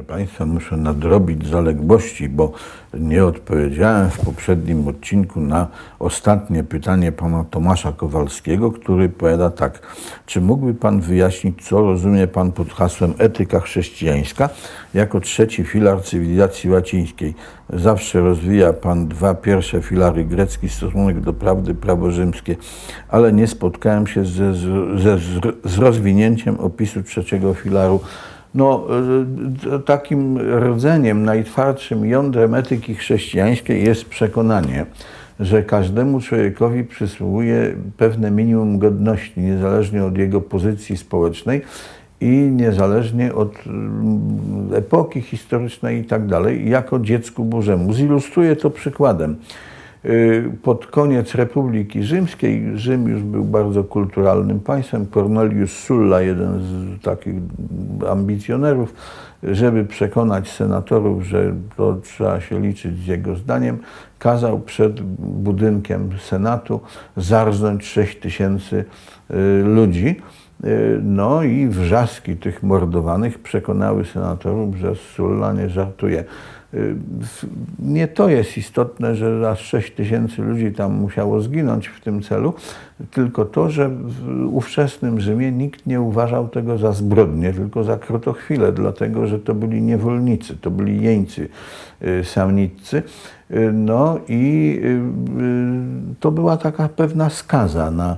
Proszę Państwa, muszę nadrobić zaległości, bo nie odpowiedziałem w poprzednim odcinku na ostatnie pytanie pana Tomasza Kowalskiego, który powiada tak. Czy mógłby Pan wyjaśnić, co rozumie Pan pod hasłem etyka chrześcijańska jako trzeci filar cywilizacji łacińskiej? Zawsze rozwija Pan dwa pierwsze filary grecki, stosunek do prawdy, prawo rzymskie, ale nie spotkałem się ze, ze, z rozwinięciem opisu trzeciego filaru no, y, takim rdzeniem, najtwardszym jądrem etyki chrześcijańskiej jest przekonanie, że każdemu człowiekowi przysługuje pewne minimum godności, niezależnie od jego pozycji społecznej i niezależnie od y, epoki historycznej i tak dalej, jako dziecku Bożemu. Zilustruję to przykładem. Y, Pod koniec Republiki Rzymskiej, Rzym już był bardzo kulturalnym państwem, Cornelius Sulla, jeden z takich ambicjonerów, żeby przekonać senatorów, że to trzeba się liczyć z jego zdaniem, kazał przed budynkiem Senatu zarznąć 6 tysięcy y, ludzi. Y, No i wrzaski tych mordowanych przekonały senatorów, że Sulla nie żartuje. Y, Nie to jest istotne, że aż 6 tysięcy ludzi tam musiało zginąć w tym celu, tylko to, że w ówczesnym Rzymie nikt nie uważał tego za zbrodnię, tylko za krotochwilę, dlatego że to byli niewolnicy, to byli jeńcy y, samniccy. Y, No i to była taka pewna skaza na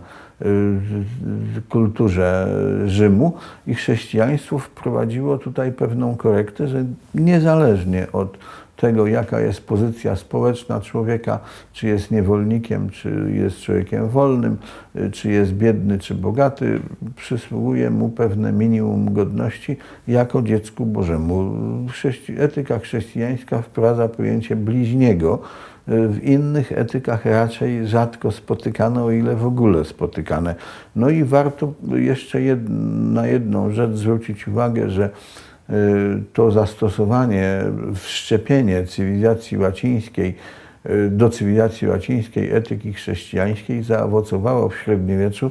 kulturze Rzymu i chrześcijaństwo wprowadziło tutaj pewną korektę, że niezależnie od tego, jaka jest pozycja społeczna człowieka, czy jest niewolnikiem, czy jest człowiekiem wolnym, y, czy jest biedny, czy bogaty, przysługuje mu pewne minimum godności jako dziecku Bożemu. Chrześci- etyka chrześcijańska wprowadza pojęcie bliźniego, w innych etykach raczej rzadko spotykane, o ile w ogóle spotykane. No i warto jeszcze na jedną rzecz zwrócić uwagę, że y, to zastosowanie, wszczepienie cywilizacji łacińskiej y, do cywilizacji łacińskiej etyki chrześcijańskiej zaowocowało w średniowieczu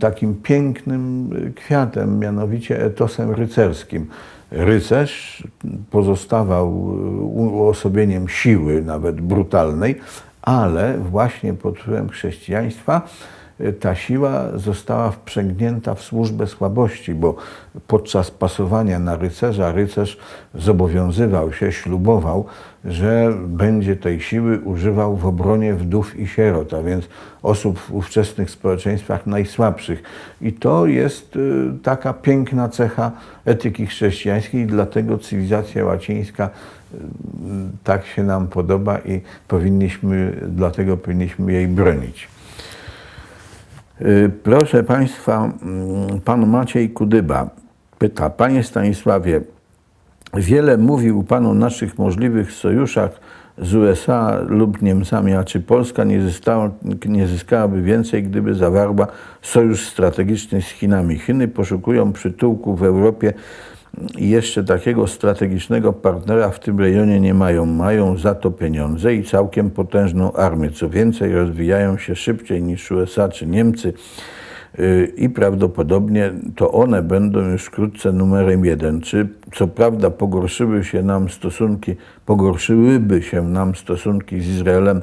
takim pięknym y, kwiatem, mianowicie etosem rycerskim. Rycerz pozostawał y, uosobieniem siły, nawet brutalnej, ale właśnie pod wpływem chrześcijaństwa y, ta siła została wprzęgnięta w służbę słabości, bo podczas pasowania na rycerza rycerz zobowiązywał się, ślubował, że będzie tej siły używał w obronie wdów i sierot, a więc osób w ówczesnych społeczeństwach najsłabszych. I to jest y, taka piękna cecha etyki chrześcijańskiej, dlatego cywilizacja łacińska y, tak się nam podoba i powinniśmy, dlatego powinniśmy jej bronić. Y, Proszę Państwa, mm, Pan Maciej Kudyba pyta, Panie Stanisławie, wiele mówił Pan o naszych możliwych sojuszach z USA lub Niemcami, a czy Polska nie, zyskała, nie zyskałaby więcej, gdyby zawarła sojusz strategiczny z Chinami? Chiny poszukują przytułku w Europie i jeszcze takiego strategicznego partnera w tym rejonie nie mają. Mają za to pieniądze i całkiem potężną armię. Co więcej, rozwijają się szybciej niż USA czy Niemcy i prawdopodobnie to one będą już wkrótce numerem jeden. Czy co prawda pogorszyły się nam stosunki, pogorszyłyby się nam stosunki z Izraelem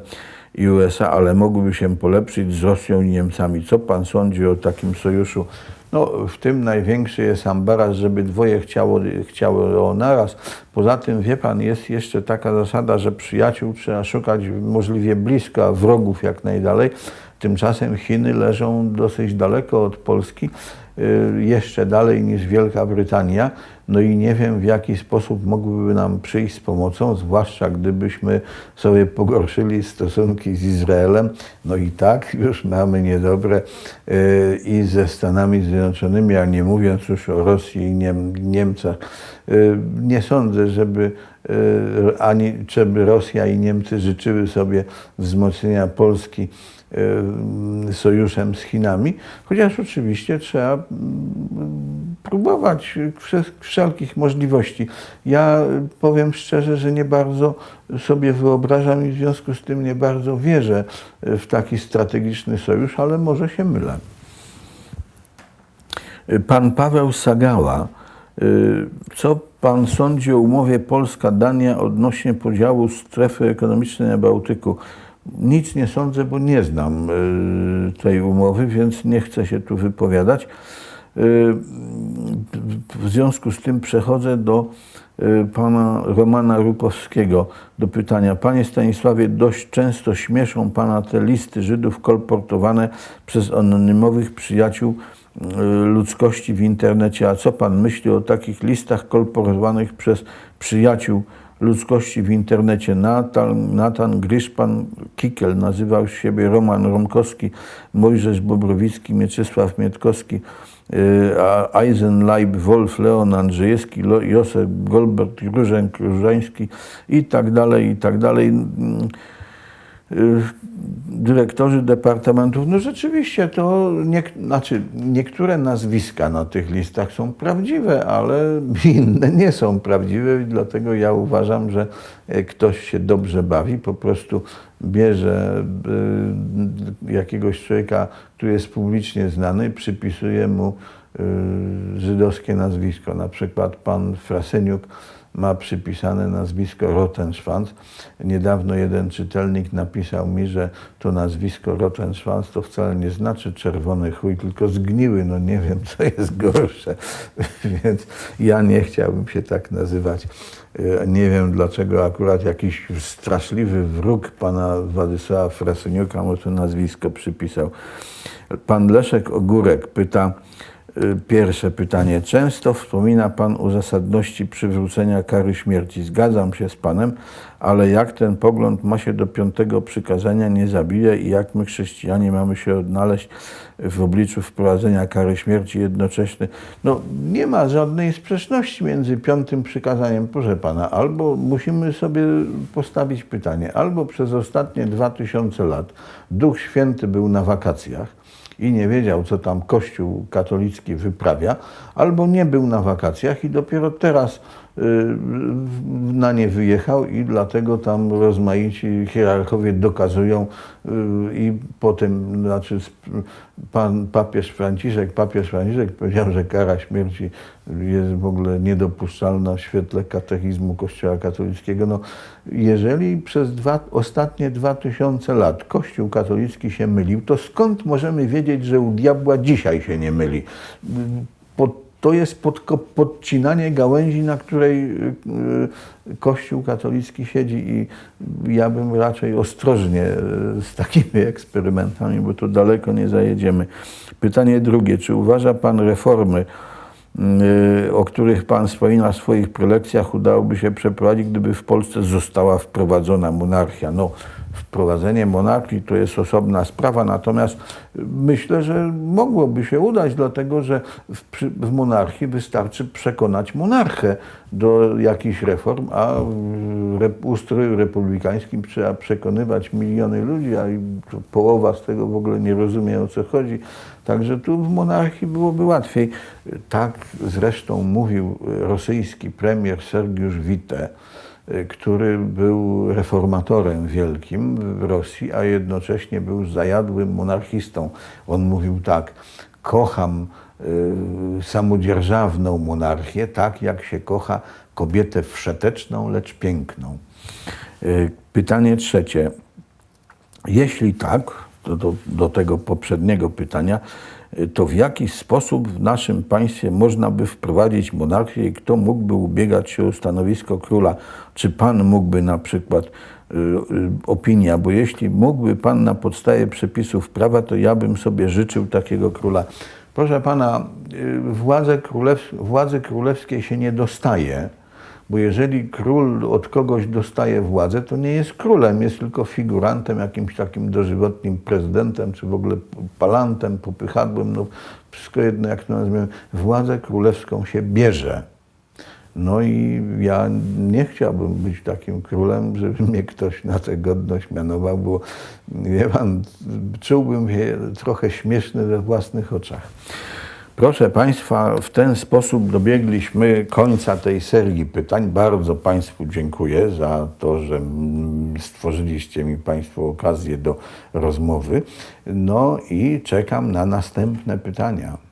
i USA, ale mogłyby się polepszyć z Rosją i Niemcami. Co pan sądzi o takim sojuszu? No, w tym największy jest ambaras, żeby dwoje chciało, chciało naraz. Poza tym, wie pan, jest jeszcze taka zasada, że przyjaciół trzeba szukać możliwie blisko, a wrogów jak najdalej. Tymczasem Chiny leżą dosyć daleko od Polski, y, jeszcze dalej niż Wielka Brytania. No i nie wiem, w jaki sposób mogłyby nam przyjść z pomocą, zwłaszcza gdybyśmy sobie pogorszyli stosunki z Izraelem. No i tak już mamy niedobre y, i ze Stanami Zjednoczonymi, a nie mówiąc już o Rosji i Niem, Niemcach. Y, Nie sądzę, żeby y, ani żeby Rosja i Niemcy życzyły sobie wzmocnienia Polski sojuszem z Chinami, chociaż oczywiście trzeba mm, próbować wsze- wszelkich możliwości. Ja powiem szczerze, że nie bardzo sobie wyobrażam i w związku z tym nie bardzo wierzę w taki strategiczny sojusz, ale może się mylę. Pan Paweł Sagała Y, Co pan sądzi o umowie Polska-Dania odnośnie podziału strefy ekonomicznej na Bałtyku? Nic nie sądzę, bo nie znam y, tej umowy, więc nie chcę się tu wypowiadać. Y, W związku z tym przechodzę do y, pana Romana Rupowskiego do pytania. Panie Stanisławie, dość często śmieszą pana te listy Żydów kolportowane przez anonimowych przyjaciół y, ludzkości w internecie. A co pan myśli o takich listach kolportowanych przez przyjaciół ludzkości w internecie? Natan, Natan Gryszpan Kikel nazywał siebie Roman Romkowski, Mojżesz Bobrowicki, Mieczysław Mietkowski, y, Eisenleib, Wolf, Leon Andrzejewski, Józef Goldberg, Różenk, Różański i tak dalej, i tak dalej. Y, dyrektorzy departamentów, no rzeczywiście to nie, znaczy niektóre nazwiska na tych listach są prawdziwe, ale inne nie są prawdziwe i dlatego ja uważam, że e, ktoś się dobrze bawi, po prostu bierze y, jakiegoś człowieka, który jest publicznie znany przypisuje mu y, żydowskie nazwisko. Na przykład pan Fraseniuk ma przypisane nazwisko Rottenschwanz. Niedawno jeden czytelnik napisał mi, że to nazwisko Rottenschwanz to wcale nie znaczy czerwony chuj, tylko zgniły. No nie wiem, co jest gorsze. Więc ja nie chciałbym się tak nazywać. E, Nie wiem, dlaczego akurat jakiś straszliwy wróg pana Władysława Fraseniuka mu to nazwisko przypisał. Pan Leszek Ogórek pyta, Pierwsze pytanie. Często wspomina Pan o zasadności przywrócenia kary śmierci. Zgadzam się z Panem, ale jak ten pogląd ma się do piątego przykazania nie zabije i jak my chrześcijanie mamy się odnaleźć w obliczu wprowadzenia kary śmierci jednocześnie? No nie ma żadnej sprzeczności między piątym przykazaniem, proszę Pana. Albo musimy sobie postawić pytanie, albo przez ostatnie dwa tysiące lat Duch Święty był na wakacjach, i nie wiedział, co tam Kościół katolicki wyprawia, albo nie był na wakacjach i dopiero teraz na nie wyjechał i dlatego tam rozmaici hierarchowie dokazują y, i potem, znaczy pan papież Franciszek, papież Franciszek powiedział, że kara śmierci jest w ogóle niedopuszczalna w świetle katechizmu Kościoła katolickiego. No, jeżeli przez dwa, ostatnie dwa tysiące lat Kościół katolicki się mylił, to skąd możemy wiedzieć, że u diabła dzisiaj się nie myli? Pod, to jest podko- podcinanie gałęzi, na której y, y, Kościół katolicki siedzi i ja bym raczej ostrożnie y, z takimi eksperymentami, bo tu daleko nie zajedziemy. Pytanie drugie. Czy uważa Pan reformy, o których Pan wspomina w swoich prelekcjach, udałoby się przeprowadzić, gdyby w Polsce została wprowadzona monarchia? No, wprowadzenie monarchii to jest osobna sprawa, natomiast myślę, że mogłoby się udać, dlatego że w, w monarchii wystarczy przekonać monarchę do jakichś reform, a w re, ustroju republikańskim trzeba przekonywać miliony ludzi, a połowa z tego w ogóle nie rozumie o co chodzi. Także tu w monarchii byłoby łatwiej. Tak zresztą mówił rosyjski premier Sergiusz Witte, który był reformatorem wielkim w Rosji, a jednocześnie był zajadłym monarchistą. On mówił tak, kocham y, samodzierżawną monarchię, tak jak się kocha kobietę wszeteczną, lecz piękną. Y, Pytanie trzecie. Jeśli tak, do, do tego poprzedniego pytania, y, to w jaki sposób w naszym państwie można by wprowadzić monarchię i kto mógłby ubiegać się o stanowisko króla? Czy pan mógłby na przykład, y, y, opinia, bo jeśli mógłby pan na podstawie przepisów prawa, to ja bym sobie życzył takiego króla. Proszę pana, władze, królew, władzy królewskiej się nie dostaje. Bo jeżeli król od kogoś dostaje władzę, to nie jest królem, jest tylko figurantem, jakimś takim dożywotnim prezydentem, czy w ogóle palantem, popychadłem, no wszystko jedno, jak to nazwiemy. Władzę królewską się bierze. No i ja nie chciałbym być takim królem, żeby mnie ktoś na tę godność mianował, bo wie pan, czułbym się trochę śmieszny we własnych oczach. Proszę Państwa, w ten sposób dobiegliśmy końca tej serii pytań. Bardzo Państwu dziękuję za to, że stworzyliście mi Państwo okazję do rozmowy. No i czekam na następne pytania.